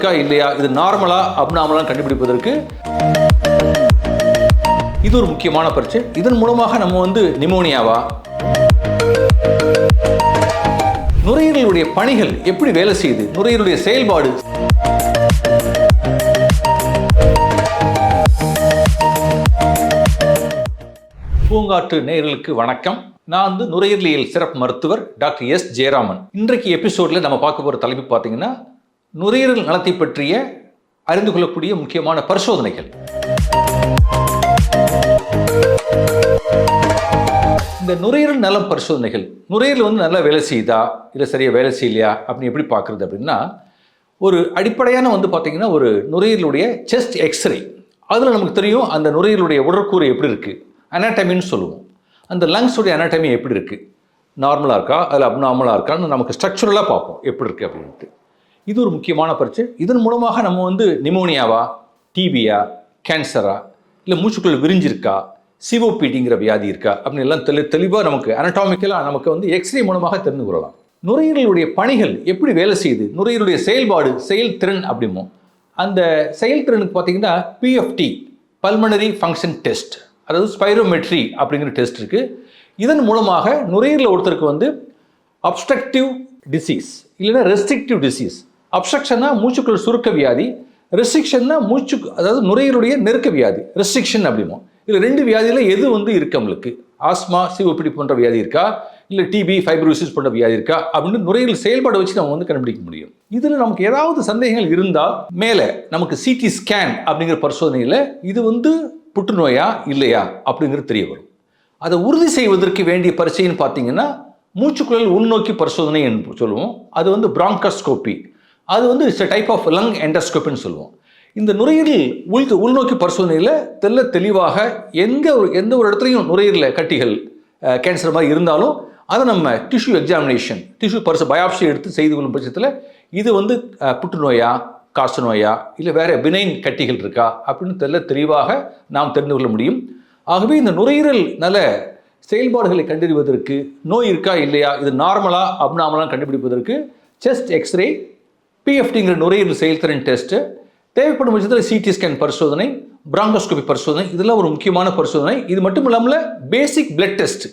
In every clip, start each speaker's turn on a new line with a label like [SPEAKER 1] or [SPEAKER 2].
[SPEAKER 1] இருக்கா இல்லையா? இது நார்மலா அப்நார்மலா கண்டுபிடிப்பதற்கு இது ஒரு முக்கியமான பரீட்சை. இதன் மூலமாக நம்ம வந்து நிமோனியாவா நுரையீரலுடைய பணிகள் எப்படி வேலை செய்யுது? நுரையீரலுடைய செயல்பாடு? பூங்காற்று நேயர்களுக்கு வணக்கம். நான் வந்து நுரையீரலியல் சிறப்பு மருத்துவர் டாக்டர் எஸ் ஜெயராமன். இன்றைக்கு எபிசோட்ல நம்ம பார்க்க போகிற தலைப்பு பார்த்தீங்கன்னா நுரையீரல் நலத்தை பற்றிய அறிந்து கொள்ளக்கூடிய முக்கியமான பரிசோதனைகள். இந்த நுரையீரல் நலம் பரிசோதனைகள் நுரையீரல் வந்து நல்லா வேலை செய்யுதா? இல்லை சரியாக வேலை செய்யலையா? அப்படின்னு எப்படி பார்க்குறது அப்படின்னா ஒரு அடிப்படையான வந்து பார்த்தீங்கன்னா ஒரு நுரையீரலுடைய செஸ்ட் எக்ஸ்ரே. அதில் நமக்கு தெரியும் அந்த நுரையீரலுடைய உடற்கூறு எப்படி இருக்குது அனாட்டமின்னு சொல்லுவோம். அந்த லங்ஸுடைய அனாட்டமி எப்படி இருக்குது நார்மலாக இருக்கா? அதில் அப்நார்மலாக இருக்கான்னு நமக்கு ஸ்ட்ரக்சுரலாக பார்ப்போம். எப்படி இருக்குது அப்படின்ட்டு. இது ஒரு முக்கியமான பிரச்சனை இதன் மூலமாக நம்ம வந்து நிமோனியாவா டிபியா கேன்சரா இல்லை மூச்சுக்குள்ள விரிஞ்சிருக்கா சிஓபிடிங்கிற வியாதி இருக்கா அப்படின்னு எல்லாம் தெளி தெளிவாக நமக்கு அனட்டாமிக்கலாக நமக்கு வந்து எக்ஸ்ரே மூலமாக தெரிந்து கொள்ளலாம். நுரையீரலுடைய பணிகள் எப்படி வேலை செய்யுது? நுரையீரலுடைய செயல்பாடு செயல்திறன் அப்படிமோ அந்த செயல்திறனுக்கு பார்த்தீங்கன்னா பிஎஃப்டி பல்மனரி ஃபங்க்ஷன் டெஸ்ட் அதாவது ஸ்பைரோமெட்ரி அப்படிங்கிற டெஸ்ட் இருக்குது இதன் மூலமாக நுரையீரல் ஒருத்தருக்கு வந்து அப்ஸ்ட்ரக்டிவ் டிசீஸ் இல்லைன்னா ரெஸ்ட்ரிக்டிவ் டிசீஸ் அப்ஸ்ட்ரக்ஷன்னா மூச்சுக்குள் சுருக்க வியாதி ரெஸ்ட்ரிக்ஷன்னா மூச்சு அதாவது நுரையீரலுடைய நெருக்க வியாதி ரெஸ்ட்ரிக்ஷன் அப்படிமோ. இதில் ரெண்டு வியாதியில் எது வந்து இருக்கு நம்மளுக்கு? ஆஸ்மா சிவப்பிடி போன்ற வியாதி இருக்கா? இல்லை டிபி ஃபைப்ரோசிஸ் போன்ற வியாதி இருக்கா? அப்படின்னு நுரையீரல் செயல்பாடு வச்சு நம்ம வந்து கண்டுபிடிக்க முடியும். இதில் நமக்கு ஏதாவது சந்தேகங்கள் இருந்தால் மேலே நமக்கு சிடி ஸ்கேன் அப்படிங்கிற பரிசோதனையில் இது வந்து புற்றுநோயா இல்லையா அப்படிங்கிறது தெரிய வரும். அதை உறுதி செய்வதற்கு வேண்டிய பரிசைன்னு பார்த்தீங்கன்னா மூச்சுக்குழல் உள்நோக்கி பரிசோதனை என்று சொல்லுவோம். அது வந்து பிராங்கஸ்கோப்பி அது வந்து இட்ஸ் டைப் ஆஃப் லங் எண்டஸ்கோப்னு சொல்லுவோம். இந்த நுரையீரல் உள் உள்நோக்கி பரிசோதனையில் தெல்ல தெளிவாக எந்த ஒரு எந்த ஒரு இடத்துலையும் நுரையீரலில் கட்டிகள் கேன்சர் மாதிரி இருந்தாலும் அதை நம்ம டிஷ்யூ எக்ஸாமினேஷன் டிஷ்யூ பரிசு பயாப்சி எடுத்து செய்து கொள்ளும் பட்சத்தில் இது வந்து புற்றுநோயா காசு நோயா இல்லை வேறு பினைன் கட்டிகள் இருக்கா அப்படின்னு தெல்ல தெளிவாக நாம் தெரிந்து கொள்ள முடியும். ஆகவே இந்த நுரையீரல் நல செயல்பாடுகளை கண்டறிவதற்கு நோய் இருக்கா இல்லையா இது நார்மலா அப்நார்மலா கண்டுபிடிப்பதற்கு செஸ்ட் எக்ஸ்ரே பிஎஃப்டிங்கிற நுரையீரல் செயல்திறன் டெஸ்ட்டு தேவைப்படும் பட்சத்தில் சிடி ஸ்கேன் பரிசோதனை பிராங்கோஸ்கோபி பரிசோதனை இதெல்லாம் ஒரு முக்கியமான பரிசோதனை. இது மட்டும் இல்லாமல் பேசிக் பிளட் டெஸ்ட்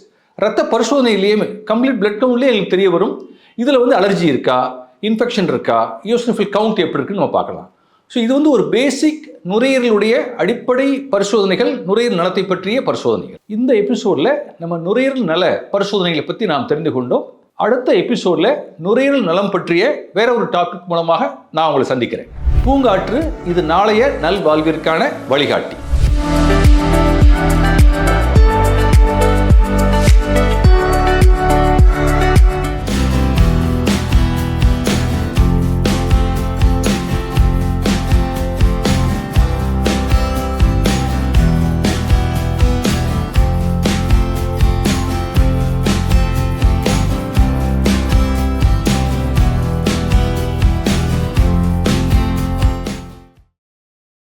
[SPEAKER 1] ரத்த பரிசோதனையிலேயே கம்ப்ளீட் பிளட் கவுண்ட்லேயே எங்களுக்கு தெரிய வரும். இதில் வந்து அலர்ஜி இருக்கா? இன்ஃபெக்ஷன் இருக்கா? யோசனிஃபில் கவுண்ட் எப்படி இருக்குன்னு நம்ம பார்க்கலாம். ஸோ இது வந்து ஒரு பேசிக் நுரையீரலுடைய அடிப்படை பரிசோதனைகள் நுரையீரல் நலத்தை பற்றிய பரிசோதனைகள். இந்த எபிசோடில் நம்ம நுரையீரல் நல பரிசோதனைகளை பற்றி நாம் தெரிந்து கொண்டோம். அடுத்த எபிசோடில் நுரையீரல் நலம் பற்றிய வேற ஒரு டாபிக் மூலமாக நான் உங்களை சந்திக்கிறேன். பூங்காற்று இது நாளைய நல்வாழ்விற்கான வழிகாட்டி.